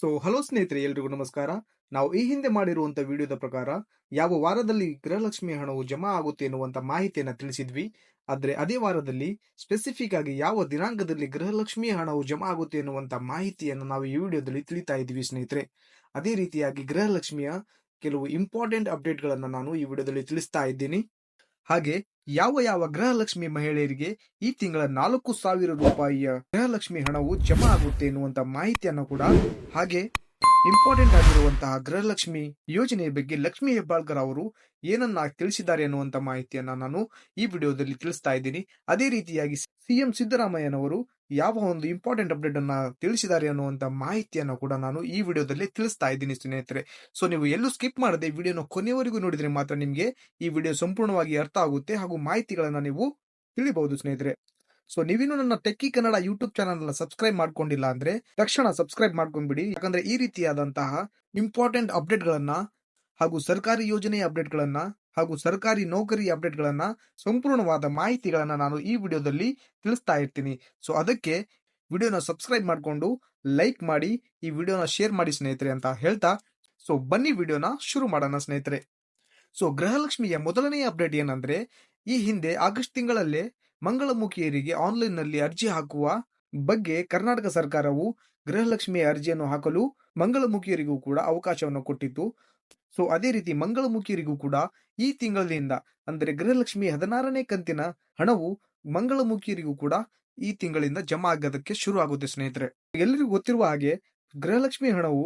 So hello ಸ್ನೇಹಿತರೆ, ಎಲ್ರಿಗೂ ನಮಸ್ಕಾರ. ನಾವು ಈ ಹಿಂದೆ ಮಾಡಿರುವಂತ ವಿಡಿಯೋದ ಪ್ರಕಾರ ಯಾವ ವಾರದಲ್ಲಿ ಗೃಹಲಕ್ಷ್ಮಿ ಹಣವು ಜಮಾ ಆಗುತ್ತೆ ಎನ್ನುವಂತ ಮಾಹಿತಿಯನ್ನ ತಿಳಿಸಿದ್ವಿ. ಆದ್ರೆ ಅದೇ ವಾರದಲ್ಲಿ ಸ್ಪೆಸಿಫಿಕ್ ಆಗಿ ಯಾವ ದಿನಾಂಕದಲ್ಲಿ ಗೃಹಲಕ್ಷ್ಮಿ ಹಣವು ಜಮಾ ಆಗುತ್ತೆ ಎನ್ನುವಂತ ಮಾಹಿತಿಯನ್ನು ನಾವು ಈ ವಿಡಿಯೋದಲ್ಲಿ ತಿಳಿತಾ ಇದ್ವಿ ಸ್ನೇಹಿತರೆ. ಅದೇ ರೀತಿಯಾಗಿ ಗೃಹಲಕ್ಷ್ಮಿಯ ಕೆಲವು ಇಂಪಾರ್ಟೆಂಟ್ ಅಪ್ಡೇಟ್ ಗಳನ್ನ ನಾನು ಈ ವಿಡಿಯೋದಲ್ಲಿ ತಿಳಿಸ್ತಾ ಇದ್ದೀನಿ. ಹಾಗೆ ಯಾವ ಯಾವ ಗೃಹಲಕ್ಷ್ಮಿ ಮಹಿಳೆಯರಿಗೆ ಈ ತಿಂಗಳ ನಾಲ್ಕು ಸಾವಿರ ರೂಪಾಯಿಯ ಗೃಹಲಕ್ಷ್ಮಿ ಹಣವು ಜಮಾ ಆಗುತ್ತೆ ಎನ್ನುವಂತ ಮಾಹಿತಿಯನ್ನು ಕೂಡ ಹಾಗೆ ಇಂಪಾರ್ಟೆಂಟ್ ಆಗಿರುವಂತಹ ಗೃಹಲಕ್ಷ್ಮಿ ಯೋಜನೆಯ ಬಗ್ಗೆ ಲಕ್ಷ್ಮಿ ಹೆಬ್ಬಾಳ್ಕರ್ ಅವರು ಏನನ್ನ ತಿಳಿಸಿದ್ದಾರೆ ಅನ್ನುವಂತ ಮಾಹಿತಿಯನ್ನ ನಾನು ಈ ವಿಡಿಯೋದಲ್ಲಿ ತಿಳಿಸ್ತಾ ಇದ್ದೀನಿ. ಅದೇ ರೀತಿಯಾಗಿ ಸಿಎಂ ಸಿದ್ದರಾಮಯ್ಯನವರು ಯಾವ ಒಂದು ಇಂಪಾರ್ಟೆಂಟ್ ಅಪ್ಡೇಟ್ ಅನ್ನ ತಿಳಿಸಿದ್ದಾರೆ ಅನ್ನುವಂತ ಮಾಹಿತಿಯನ್ನು ಕೂಡ ನಾನು ಈ ವಿಡಿಯೋದಲ್ಲಿ ತಿಳಿಸ್ತಾ ಇದ್ದೀನಿ ಸ್ನೇಹಿತರೆ. ಸೊ ನೀವು ಎಲ್ಲೂ ಸ್ಕಿಪ್ ಮಾಡದೆ ವಿಡಿಯೋನ ಕೊನೆಯವರೆಗೂ ನೋಡಿದ್ರೆ ಮಾತ್ರ ನಿಮಗೆ ಈ ವಿಡಿಯೋ ಸಂಪೂರ್ಣವಾಗಿ ಅರ್ಥ ಆಗುತ್ತೆ ಹಾಗೂ ಮಾಹಿತಿಗಳನ್ನ ನೀವು ತಿಳಿಬಹುದು ಸ್ನೇಹಿತರೆ. ಸೊ ನೀವಿನ್ನು ನನ್ನ techie Kannada YouTube channel subscribe ಮಾಡ್ಕೊಂಡಿಲ್ಲ ಅಂದ್ರೆ ತಕ್ಷಣ ಸಬ್ಸ್ಕ್ರೈಬ್ ಮಾಡ್ಕೊಂಡ್ಬಿಡಿ. ಯಾಕಂದ್ರೆ ಈ ರೀತಿಯಾದಂತಹ ಇಂಪಾರ್ಟೆಂಟ್ ಅಪ್ಡೇಟ್ ಗಳನ್ನ ಹಾಗೂ ಸರ್ಕಾರಿ ಯೋಜನೆಯ ಅಪ್ಡೇಟ್ ಗಳನ್ನ ಹಾಗೂ ಸರ್ಕಾರಿ ನೌಕರಿ ಅಪ್ಡೇಟ್ ಗಳನ್ನ ಸಂಪೂರ್ಣವಾದ ಮಾಹಿತಿಗಳನ್ನು ನಾನು ಈ ವಿಡಿಯೋದಲ್ಲಿ ತಿಳಿಸ್ತಾ ಇರ್ತೀನಿ. ಸೊ, ಅದಕ್ಕೆ ವಿಡಿಯೋನ ಸಬ್ಸ್ಕ್ರೈಬ್ ಮಾಡಿಕೊಂಡು ಲೈಕ್ ಮಾಡಿ, ಈ ವಿಡಿಯೋನ ಶೇರ್ ಮಾಡಿ ಸ್ನೇಹಿತರೆ ಅಂತ ಹೇಳ್ತಾ, ಸೊ, ಬನ್ನಿ ವಿಡಿಯೋನ ಶುರು ಮಾಡೋಣ ಸ್ನೇಹಿತರೆ. ಸೊ, ಗೃಹಲಕ್ಷ್ಮಿಯ ಮೊದಲನೇ ಅಪ್ಡೇಟ್ ಏನಂದ್ರೆ, ಈ ಹಿಂದೆ ಆಗಸ್ಟ್ ತಿಂಗಳಲ್ಲೇ ಮಂಗಳಮುಖಿಯರಿಗೆ ಆನ್ಲೈನ್ನಲ್ಲಿ ಅರ್ಜಿ ಹಾಕುವ ಬಗ್ಗೆ ಕರ್ನಾಟಕ ಸರ್ಕಾರವು ಗೃಹಲಕ್ಷ್ಮಿಯ ಅರ್ಜಿಯನ್ನು ಹಾಕಲು ಮಂಗಳಮುಖಿಯರಿಗೂ ಕೂಡ ಅವಕಾಶವನ್ನು ಕೊಟ್ಟಿತ್ತು. ಸೊ ಅದೇ ರೀತಿ ಮಂಗಳಮುಖಿಯರಿಗೂ ಕೂಡ ಈ ತಿಂಗಳಿನಿಂದ, ಅಂದರೆ ಗೃಹಲಕ್ಷ್ಮಿ ಹದಿನಾರನೇ ಕಂತಿನ ಹಣವು ಮಂಗಳಮುಖಿಯರಿಗೂ ಕೂಡ ಈ ತಿಂಗಳಿಂದ ಜಮಾ ಆಗೋದಕ್ಕೆ ಶುರು ಆಗುತ್ತೆ ಸ್ನೇಹಿತರೆ. ಎಲ್ಲರಿಗೂ ಗೊತ್ತಿರುವ ಹಾಗೆ ಗೃಹಲಕ್ಷ್ಮಿ ಹಣವು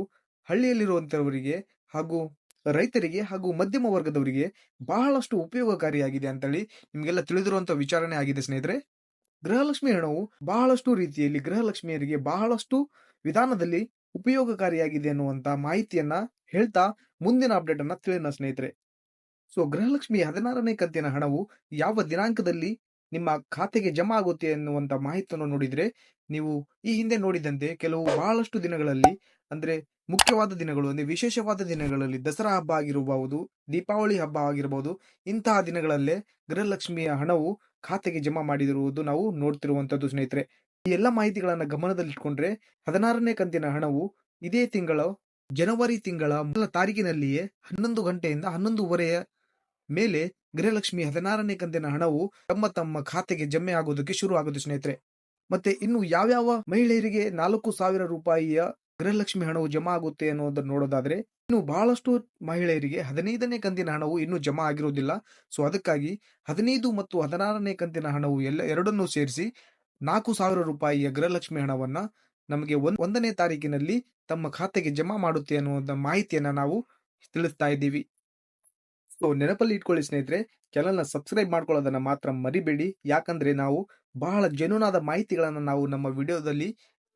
ಹಳ್ಳಿಯಲ್ಲಿರುವಂತವರಿಗೆ ಹಾಗೂ ರೈತರಿಗೆ ಹಾಗೂ ಮಧ್ಯಮ ವರ್ಗದವರಿಗೆ ಬಹಳಷ್ಟು ಉಪಯೋಗಕಾರಿಯಾಗಿದೆ ಅಂತೇಳಿ ನಿಮಗೆಲ್ಲ ತಿಳಿದಿರುವಂತಹ ವಿಚಾರಣೆ ಆಗಿದೆ ಸ್ನೇಹಿತರೆ. ಗೃಹಲಕ್ಷ್ಮಿ ಹಣವು ಬಹಳಷ್ಟು ರೀತಿಯಲ್ಲಿ ಗೃಹಲಕ್ಷ್ಮಿಯರಿಗೆ ಬಹಳಷ್ಟು ವಿಧಾನದಲ್ಲಿ ಉಪಯೋಗಕಾರಿಯಾಗಿದೆ ಅನ್ನುವಂತ ಮಾಹಿತಿಯನ್ನ ಹೇಳ್ತಾ ಮುಂದಿನ ಅಪ್ಡೇಟ್ ಅನ್ನ ತಿಳಿಯೋಣ ಸ್ನೇಹಿತರೆ. ಸೊ ಗೃಹಲಕ್ಷ್ಮಿ ಹದಿನಾರನೇ ಕಂತಿನ ಹಣವು ಯಾವ ದಿನಾಂಕದಲ್ಲಿ ನಿಮ್ಮ ಖಾತೆಗೆ ಜಮಾ ಆಗುತ್ತೆ ಎನ್ನುವಂತ ಮಾಹಿತಿಯನ್ನು ನೋಡಿದ್ರೆ, ನೀವು ಈ ಹಿಂದೆ ನೋಡಿದಂತೆ ಕೆಲವು ಬಹಳಷ್ಟು ದಿನಗಳಲ್ಲಿ, ಅಂದ್ರೆ ಮುಖ್ಯವಾದ ದಿನಗಳು, ಅಂದ್ರೆ ವಿಶೇಷವಾದ ದಿನಗಳಲ್ಲಿ ದಸರಾ ಹಬ್ಬ ಆಗಿರಬಹುದು, ದೀಪಾವಳಿ ಹಬ್ಬ ಆಗಿರಬಹುದು, ಇಂತಹ ದಿನಗಳಲ್ಲೇ ಗೃಹಲಕ್ಷ್ಮಿಯ ಹಣವು ಖಾತೆಗೆ ಜಮಾ ಮಾಡಿರುವುದು ನಾವು ನೋಡ್ತಿರುವಂತದ್ದು ಸ್ನೇಹಿತರೆ. ಈ ಎಲ್ಲ ಮಾಹಿತಿಗಳನ್ನು ಗಮನದಲ್ಲಿಟ್ಕೊಂಡ್ರೆ ಹದಿನಾರನೇ ಕಂತಿನ ಹಣವು ಇದೇ ತಿಂಗಳ ಜನವರಿ ತಿಂಗಳ ಮೊದಲ ತಾರೀಕಿನಲ್ಲಿಯೇ ಹನ್ನೊಂದು ಗಂಟೆಯಿಂದ ಹನ್ನೊಂದುವರೆಯ ಮೇಲೆ ಗೃಹಲಕ್ಷ್ಮಿ ಹದಿನಾರನೇ ಕಂತಿನ ಹಣವು ತಮ್ಮ ತಮ್ಮ ಖಾತೆಗೆ ಜಮೆ ಆಗೋದಕ್ಕೆ ಶುರು ಆಗುತ್ತೆ ಸ್ನೇಹಿತರೆ. ಮತ್ತೆ ಇನ್ನು ಯಾವ್ಯಾವ ಮಹಿಳೆಯರಿಗೆ ನಾಲ್ಕು ಸಾವಿರ ರೂಪಾಯಿಯ ಗೃಹಲಕ್ಷ್ಮಿ ಹಣವು ಜಮಾ ಆಗುತ್ತೆ ಅನ್ನೋದನ್ನ ನೋಡೋದಾದ್ರೆ ಇನ್ನು ಬಹಳಷ್ಟು ಮಹಿಳೆಯರಿಗೆ ಹದಿನೈದನೇ ಕಂತಿನ ಹಣವು ಇನ್ನೂ ಜಮಾ ಆಗಿರುವುದಿಲ್ಲ ಸೊ ಅದಕ್ಕಾಗಿ ಹದಿನೈದು ಮತ್ತು ಹದಿನಾರನೇ ಕಂತಿನ ಹಣವು ಎಲ್ಲ ಎರಡನ್ನೂ ಸೇರಿಸಿ ನಾಲ್ಕು ಸಾವಿರ ರೂಪಾಯಿಯ ಗೃಹಲಕ್ಷ್ಮಿ ಹಣವನ್ನ ನಮಗೆ ಒಂದನೇ ತಾರೀಕಿನಲ್ಲಿ ತಮ್ಮ ಖಾತೆಗೆ ಜಮಾ ಮಾಡುತ್ತೆ ಅನ್ನುವಂಥ ಮಾಹಿತಿಯನ್ನ ನಾವು ತಿಳಿಸ್ತಾ ಇದ್ದೀವಿ. ಸೊ ನೆನಪಲ್ಲಿ ಇಟ್ಕೊಳ್ಳಿ ಸ್ನೇಹಿತರೆ ಚಾನಲ್ನ ಸಬ್ಸ್ಕ್ರೈಬ್ ಮಾಡ್ಕೊಳ್ಳೋದನ್ನ ಮಾತ್ರ ಮರಿಬೇಡಿ. ಯಾಕಂದ್ರೆ ನಾವು ಬಹಳ ಜೆನ್ಯೂನಾದ ಮಾಹಿತಿಗಳನ್ನು ನಾವು ನಮ್ಮ ವಿಡಿಯೋದಲ್ಲಿ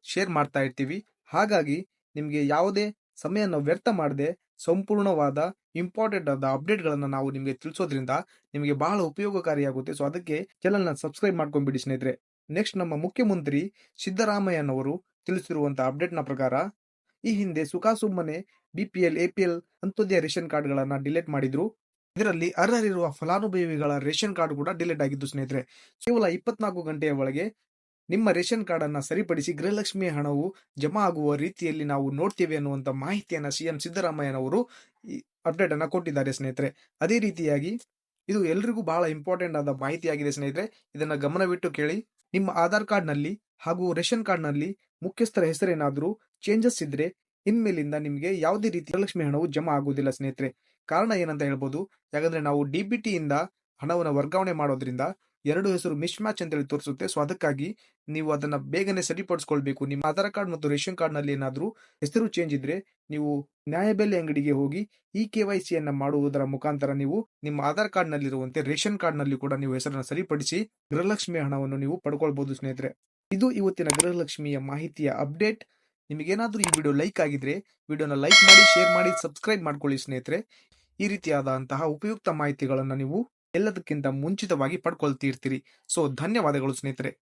ಶೇರ್ ಮಾಡ್ತಾ ಇರ್ತೀವಿ. ಹಾಗಾಗಿ ನಿಮಗೆ ಯಾವುದೇ ಸಮಯನ ವ್ಯರ್ಥ ಮಾಡದೆ ಸಂಪೂರ್ಣವಾದ ಇಂಪಾರ್ಟೆಂಟ್ ಆದ ಅಪ್ಡೇಟ್ಗಳನ್ನ ನಾವು ನಿಮಗೆ ತಿಳಿಸೋದ್ರಿಂದ ನಿಮಗೆ ಬಹಳ ಉಪಯೋಗಕಾರಿಯಾಗುತ್ತೆ. ಸೊ ಅದಕ್ಕೆ ಚಾನಲ್ನ ಸಬ್ಸ್ಕ್ರೈಬ್ ಮಾಡ್ಕೊಂಡ್ಬಿಡಿ ಸ್ನೇಹಿತರೆ. ನೆಕ್ಸ್ಟ್ ನಮ್ಮ ಮುಖ್ಯಮಂತ್ರಿ ಸಿದ್ದರಾಮಯ್ಯನವರು ತಿಳಿಸಿರುವಂತಹ ಅಪ್ಡೇಟ್ನ ಪ್ರಕಾರ, ಈ ಹಿಂದೆ ಸುಖಾಸುಮ್ಮನೆ ಬಿಪಿಎಲ್ ಎಪಿಎಲ್ ಅಂತ್ಯೋದಯ ರೇಷನ್ ಕಾರ್ಡ್ಗಳನ್ನು ಡಿಲೀಟ್ ಮಾಡಿದ್ರು. ಇದರಲ್ಲಿ ಅರ್ಹರಿರುವ ಫಲಾನುಭವಿಗಳ ರೇಷನ್ ಕಾರ್ಡ್ ಕೂಡ ಡಿಲೀಟ್ ಆಗಿದ್ದು ಸ್ನೇಹಿತರೆ. ಕೇವಲ ಇಪ್ಪತ್ನಾಲ್ಕು ಗಂಟೆಯ ಒಳಗೆ ನಿಮ್ಮ ರೇಷನ್ ಕಾರ್ಡ್ ಅನ್ನ ಸರಿಪಡಿಸಿ ಗೃಹಲಕ್ಷ್ಮಿ ಹಣವು ಜಮಾ ಆಗುವ ರೀತಿಯಲ್ಲಿ ನಾವು ನೋಡ್ತೇವೆ ಅನ್ನುವಂತ ಮಾಹಿತಿಯನ್ನ ಸಿಎಂ ಸಿದ್ದರಾಮಯ್ಯನವರು ಅಪ್ಡೇಟ್ ಅನ್ನ ಕೊಟ್ಟಿದ್ದಾರೆ ಸ್ನೇಹಿತರೆ. ಅದೇ ರೀತಿಯಾಗಿ ಇದು ಎಲ್ರಿಗೂ ಬಹಳ ಇಂಪಾರ್ಟೆಂಟ್ ಆದ ಮಾಹಿತಿ ಆಗಿದೆ ಸ್ನೇಹಿತರೆ. ಇದನ್ನ ಗಮನವಿಟ್ಟು ಕೇಳಿ. ನಿಮ್ಮ ಆಧಾರ್ ಕಾರ್ಡ್ನಲ್ಲಿ ಹಾಗೂ ರೇಷನ್ ಕಾರ್ಡ್ನಲ್ಲಿ ಮುಖ್ಯಸ್ಥರ ಹೆಸರೇನಾದರೂ ಚೇಂಜಸ್ ಇದ್ರೆ ಇನ್ಮೇಲಿಂದ ನಿಮಗೆ ಯಾವುದೇ ರೀತಿ ಗೃಹಲಕ್ಷ್ಮಿ ಹಣವು ಜಮಾ ಆಗುವುದಿಲ್ಲ ಸ್ನೇಹಿತರೆ. ಕಾರಣ ಏನಂತ ಹೇಳ್ಬೋದು. ಯಾಕಂದ್ರೆ ನಾವು ಡಿ ಬಿ ಟಿಯಿಂದ ಹಣವನ್ನು ವರ್ಗಾವಣೆ ಮಾಡೋದ್ರಿಂದ ಎರಡು ಹೆಸರು ಮಿಸ್ ಮ್ಯಾಚ್ ಅಂತೇಳಿ ತೋರಿಸುತ್ತೆ. ಸೊ ಅದಕ್ಕಾಗಿ ನೀವು ಅದನ್ನ ಬೇಗನೆ ಸರಿಪಡಿಸ್ಕೊಳ್ಬೇಕು. ನಿಮ್ಮ ಆಧಾರ್ ಕಾರ್ಡ್ ಮತ್ತು ರೇಷನ್ ಕಾರ್ಡ್ನಲ್ಲಿ ಏನಾದರೂ ಹೆಸರು ಚೇಂಜ್ ಇದ್ರೆ ನೀವು ನ್ಯಾಯಬೆಲೆ ಅಂಗಡಿಗೆ ಹೋಗಿ ಇ ಕೆ ವೈ ಸಿ ಅನ್ನ ಮಾಡುವುದರ ಮುಖಾಂತರ ನೀವು ನಿಮ್ಮ ಆಧಾರ್ ಕಾರ್ಡ್ ನಲ್ಲಿರುವಂತೆ ರೇಷನ್ ಕಾರ್ಡ್ನಲ್ಲಿ ಕೂಡ ನೀವು ಹೆಸರನ್ನು ಸರಿಪಡಿಸಿ ಗೃಹಲಕ್ಷ್ಮಿ ಹಣವನ್ನು ನೀವು ಪಡ್ಕೊಳ್ಬಹುದು ಸ್ನೇಹಿತರೆ. ಇದು ಇವತ್ತಿನ ಗೃಹಲಕ್ಷ್ಮಿಯ ಮಾಹಿತಿಯ ಅಪ್ಡೇಟ್. ನಿಮಗೇನಾದರೂ ಈ ವಿಡಿಯೋ ಲೈಕ್ ಆಗಿದ್ರೆ ವಿಡಿಯೋನ ಲೈಕ್ ಮಾಡಿ, ಶೇರ್ ಮಾಡಿ, ಸಬ್ಸ್ಕ್ರೈಬ್ ಮಾಡ್ಕೊಳ್ಳಿ ಸ್ನೇಹಿತರೆ. ಈ ರೀತಿಯಾದಂತಹ ಉಪಯುಕ್ತ ಮಾಹಿತಿಗಳನ್ನು ನೀವು ಎಲ್ಲದಕ್ಕಿಂತ ಮುಂಚಿತವಾಗಿ ಪಡ್ಕೊಳ್ತಿರ್ತೀರಿ. ಸೊ ಧನ್ಯವಾದಗಳು ಸ್ನೇಹಿತರೆ.